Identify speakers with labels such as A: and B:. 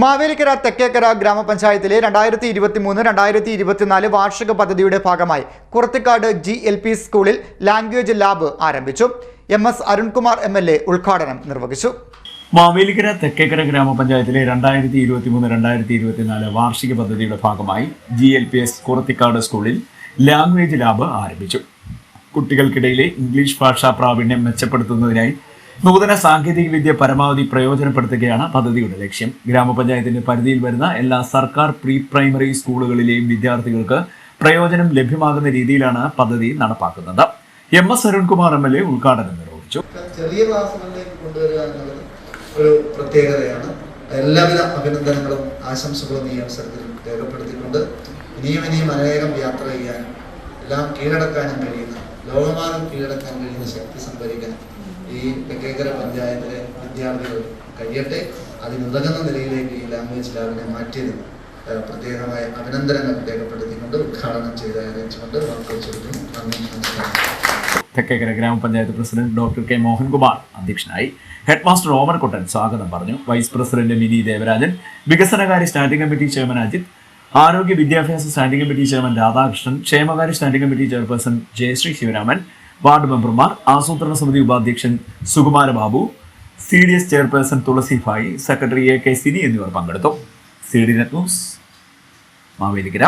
A: മാവേലിക്കര തെക്കേക്കര ഗ്രാമപഞ്ചായത്തിലെ രണ്ടായിരത്തി ഇരുപത്തി മൂന്ന് രണ്ടായിരത്തി ഇരുപത്തിനാല് വാർഷിക പദ്ധതിയുടെ ഭാഗമായി കുറത്തിക്കാട് ജി എൽ പി സ്കൂളിൽ ലാംഗ്വേജ് ലാബ് ആരംഭിച്ചു. M S Arunkumar M L A ഉദ്ഘാടനം നിർവഹിച്ചു.
B: മാവേലിക്കര തെക്കേക്കര ഗ്രാമപഞ്ചായത്തിലെ രണ്ടായിരത്തി ഇരുപത്തി മൂന്ന് രണ്ടായിരത്തി ഇരുപത്തിനാല് വാർഷിക പദ്ധതിയുടെ ഭാഗമായി G L P S Kurathikkad സ്കൂളിൽ ലാംഗ്വേജ് ലാബ് ആരംഭിച്ചു. കുട്ടികൾക്കിടയിലെ ഇംഗ്ലീഷ് ഭാഷാ പ്രാവീണ്യം മെച്ചപ്പെടുത്തുന്നതിനായി നൂതന സാങ്കേതിക വിദ്യ പരമാവധി പ്രയോജനപ്പെടുത്തുകയാണ് പദ്ധതിയുടെ ലക്ഷ്യം. ഗ്രാമപഞ്ചായത്തിന്റെ പരിധിയിൽ വരുന്ന എല്ലാ സർക്കാർ പ്രീ പ്രൈമറി സ്കൂളുകളിലെയും വിദ്യാർത്ഥികൾക്ക് പ്രയോജനം ലഭ്യമാകുന്ന രീതിയിലാണ് പദ്ധതി നടപ്പാക്കുന്നത്. M S Arunkumar M L A ഉദ്ഘാടനം നിർവഹിച്ചു.
C: ചെറിയ ക്ലാസ്സുകളിലേക്ക് കൊണ്ടുവരിക എന്നുള്ളത് ഒരു പ്രത്യേകതയാണ്. എല്ലാവിധ അഭിനന്ദനങ്ങളും ആശംസകളും ഈ അവസരത്തിൽ രേഖപ്പെടുത്തിയിട്ടുണ്ട്. ഇനിയും ഇനിയും അനേകം യാത്ര ചെയ്യാനും എല്ലാം കീഴടക്കാനും കഴിയുന്ന ലോകമാനം കീഴടക്കാൻ കഴിയുന്ന ശക്തി സംഭരിക്കാൻ ഈ തെക്കേക്കര പഞ്ചായത്തിലെ വിദ്യാർത്ഥികൾ കഴിയട്ടെ. അതിനുതകുന്ന നിലയിലേക്ക് ഈ ലാംഗ്വേജ് ലാബിനെ മാറ്റിയത് പ്രത്യേകമായ അഭിനന്ദനങ്ങൾ രേഖപ്പെടുത്തിക്കൊണ്ട് ഉദ്ഘാടനം ചെയ്ത് അറിയിച്ചുകൊണ്ട് വാക്കുകൾ നന്ദി നമസ്കാരം.
B: തെക്കേക്കര ഗ്രാമപഞ്ചായത്ത് പ്രസിഡന്റ് ഡോക്ടർ കെ മോഹൻകുമാർ അധ്യക്ഷനായി ഹെഡ് മാസ്റ്റർ ഓമർകുട്ടൻ സ്വാഗതം പറഞ്ഞു. വൈസ് പ്രസിഡന്റ് മിനി ദേവരാജൻ വികസനകാര്യ സ്റ്റാൻഡിംഗ് കമ്മിറ്റി ചെയർമാൻ അജിത് ആരോഗ്യ വിദ്യാഭ്യാസ സ്റ്റാൻഡിംഗ് കമ്മിറ്റി ചെയർമാൻ രാധാകൃഷ്ണൻ ക്ഷേമകാര്യ standing committee chairperson Jayasree Sivaraman ward മെമ്പർമാർ ആസൂത്രണ സമിതി ഉപാധ്യക്ഷൻ Sukumara Babu C D S chairperson Thulasi Bhai secretary A K Sini എന്നിവർ പങ്കെടുത്തു. C D net news